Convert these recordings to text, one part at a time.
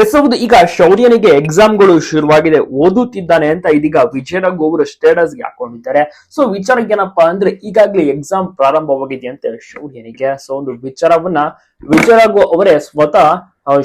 S ಹೌದು ಈಗ ಶೌರ್ಯನಿಗೆ ಎಕ್ಸಾಮ್ಗಳು ಶುರುವಾಗಿದೆ, ಓದುತ್ತಿದ್ದಾನೆ ಅಂತ ಇದೀಗ ವಿಜಯರಘು ಅವರು ಸ್ಟೇಟಸ್ಗೆ ಹಾಕೊಂಡಿದ್ದಾರೆ. ಸೊ ವಿಚಾರ ಏನಪ್ಪಾ ಅಂದ್ರೆ ಈಗಾಗಲೇ ಎಕ್ಸಾಮ್ ಪ್ರಾರಂಭವಾಗಿದೆ ಅಂತ ಶೌರ್ಯನಿಗೆ. ಸೊ ಒಂದು ವಿಚಾರವನ್ನ ವಿಜಯರಘು ಅವರೇ ಸ್ವತಃ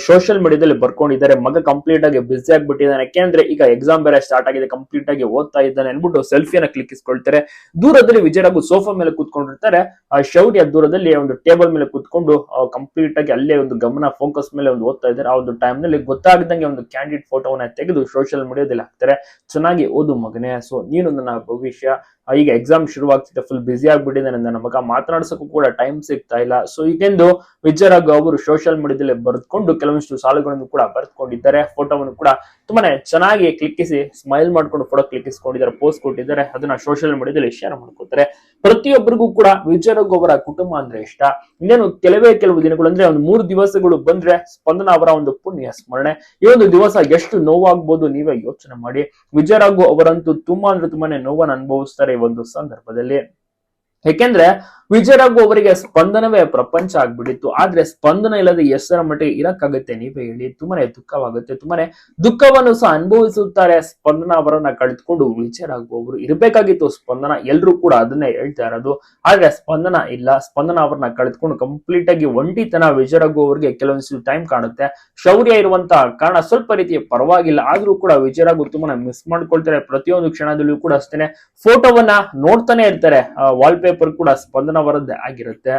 ಸೋಷಿಯಲ್ ಮೀಡಿಯಾದಲ್ಲಿ ಬರ್ಕೊಂಡಿದ್ದಾರೆ. ಮಗ ಕಂಪ್ಲೀಟ್ ಆಗಿ ಬ್ಯುಸಿ ಆಗ್ಬಿಟ್ಟಿದ್ದಾನೆ. ಯಾಕೆಂದ್ರೆ ಈಗ ಎಕ್ಸಾಮ್ ಬೇರೆ ಸ್ಟಾರ್ಟ್ ಆಗಿದೆ ಕಂಪ್ಲೀಟ್ ಆಗಿ ಓದ್ತಾ ಇದ್ದಾನೆ ಅನ್ಬಿಟ್ಟು ಸೆಲ್ಫಿಯನ್ನ ಕ್ಲಿಕ್ಕಿಸ್ಕೊಳ್ತಾರೆ. ದೂರದಲ್ಲಿ ವಿಜಯ್ ರಾಘು ಸೋಫಾ ಮೇಲೆ ಕೂತ್ಕೊಂಡಿರ್ತಾರೆ. ಆ ಶೌರ್ಯ ದೂರದಲ್ಲಿ ಒಂದು ಟೇಬಲ್ ಮೇಲೆ ಕೂತ್ಕೊಂಡು ಕಂಪ್ಲೀಟ್ ಆಗಿ ಅಲ್ಲೇ ಒಂದು ಗಮನ ಫೋಕಸ್ ಮೇಲೆ ಒಂದು ಓದ್ತಾ ಇದ್ದಾರೆ. ಆ ಒಂದು ಟೈಮ್ನಲ್ಲಿ ಗೊತ್ತಾಗದಂಗೆ ಒಂದು ಕ್ಯಾಂಡಿಡೇಟ್ ಫೋಟೋವನ್ನ ತೆಗೆದು ಸೋಷಿಯಲ್ ಮೀಡಿಯಾದಲ್ಲಿ ಹಾಕ್ತಾರೆ. ಚೆನ್ನಾಗಿ ಓದು ಮಗನೇ. ಸೊ ನೀನು ನನ್ನ ಭವಿಷ್ಯ ಈಗ ಎಕ್ಸಾಮ್ ಶುರುವಾಗ್ತಿದೆ ಫುಲ್ ಬಿಸಿ ಆಗ್ಬಿಟ್ಟಿದ್ದಾನೆ ನನ್ನ ಮಗ ಮಾತನಾಡ್ಸಕ್ಕೂ ಕೂಡ ಟೈಮ್ ಸಿಗ್ತಾ ಇಲ್ಲ. ಸೊ ಈಗೆಂದು ವಿಜಯರಾಘು ಅವರು ಸೋಷಿಯಲ್ ಮೀಡಿಯಾದಲ್ಲಿ ಬರೆದುಕೊಂಡು ಕೆಲವೊಂದಿಷ್ಟು ಸಾಲುಗಳನ್ನು ಕೂಡ ಬರೆದುಕೊಂಡಿದ್ದಾರೆ. ಫೋಟೋವನ್ನು ಕೂಡ ತುಂಬಾನೇ ಚೆನ್ನಾಗಿ ಕ್ಲಿಕ್ಕಿಸಿ ಸ್ಮೈಲ್ ಮಾಡ್ಕೊಂಡು ಫೋಟೋ ಕ್ಲಿಕ್ಕಿಸ್ಕೊಂಡಿದ್ದಾರೆ ಪೋಸ್ಟ್ ಕೊಟ್ಟಿದ್ದಾರೆ. ಅದನ್ನ ಸೋಷಿಯಲ್ ಮೀಡಿಯಾದಲ್ಲಿ ಶೇರ್ ಮಾಡ್ಕೊತಾರೆ. ಪ್ರತಿಯೊಬ್ಬರಿಗೂ ಕೂಡ ವಿಜಯರಾಘು ಅವರ ಕುಟುಂಬ ಅಂದ್ರೆ ಇಷ್ಟ. ಇನ್ನೇನು ಕೆಲವೇ ಕೆಲವು ದಿನಗಳು ಅಂದ್ರೆ ಒಂದು ಮೂರು ದಿವಸಗಳು ಬಂದ್ರೆ ಸ್ಪಂದನ ಅವರ ಒಂದು ಪುಣ್ಯ ಸ್ಮರಣೆ. ಈ ಒಂದು ದಿವಸ ಎಷ್ಟು ನೋವಾಗ್ಬೋದು ನೀವೇ ಯೋಚನೆ ಮಾಡಿ. ವಿಜಯರಾಘು ಅವರಂತೂ ತುಂಬಾ ಅಂದ್ರೆ ತುಂಬಾನೇ ನೋವನ್ನು ಅನುಭವಿಸ್ತಾರೆ ಈ ಒಂದು ಸಂದರ್ಭದಲ್ಲಿ. ಯಾಕೆಂದ್ರೆ ವಿಜಯರಾಘು ಅವರಿಗೆ ಸ್ಪಂದನವೇ ಪ್ರಪಂಚ ಆಗ್ಬಿಟ್ಟಿತ್ತು. ಆದ್ರೆ ಸ್ಪಂದನ ಇಲ್ಲದೆ ಎಷ್ಟರ ಮಟ್ಟಿಗೆ ಇರಕ್ಕಾಗುತ್ತೆ ನೀವೇ ಹೇಳಿ. ತುಂಬಾನೇ ದುಃಖವಾಗುತ್ತೆ. ತುಂಬಾನೇ ದುಃಖವನ್ನು ಸಹ ಅನುಭವಿಸುತ್ತಾರೆ ಸ್ಪಂದನ ಅವರನ್ನ ಕಳೆದುಕೊಂಡು ವಿಜಯರಾಘು ಅವರು. ಇರಬೇಕಾಗಿತ್ತು ಸ್ಪಂದನ. ಎಲ್ರು ಕೂಡ ಅದನ್ನೇ ಹೇಳ್ತಾ ಇರೋದು. ಆದ್ರೆ ಸ್ಪಂದನ ಇಲ್ಲ. ಸ್ಪಂದನ ಅವರನ್ನ ಕಳೆದುಕೊಂಡು ಕಂಪ್ಲೀಟ್ ಆಗಿ ಒಂಟಿತನ ವಿಜಯರಾಘು ಅವರಿಗೆ ಕೆಲವೊಂದಿಷ್ಟು ಟೈಮ್ ಕಾಣುತ್ತೆ. ಶೌರ್ಯ ಇರುವಂತಹ ಕಾರಣ ಸ್ವಲ್ಪ ರೀತಿಯ ಪರವಾಗಿಲ್ಲ. ಆದ್ರೂ ಕೂಡ ವಿಜಯರಾಘು ತುಂಬಾನೇ ಮಿಸ್ ಮಾಡ್ಕೊಳ್ತಾರೆ. ಪ್ರತಿಯೊಂದು ಕ್ಷಣದಲ್ಲೂ ಕೂಡ ಅಷ್ಟೇನೆ. ಫೋಟೋವನ್ನ ನೋಡ್ತಾನೆ ಇರ್ತಾರೆ ವಾಲ್ ಪೇಪರ್ ಕೂಡ ಸ್ಪಂದನ ಅವರದ್ದೇ ಆಗಿರುತ್ತೆ.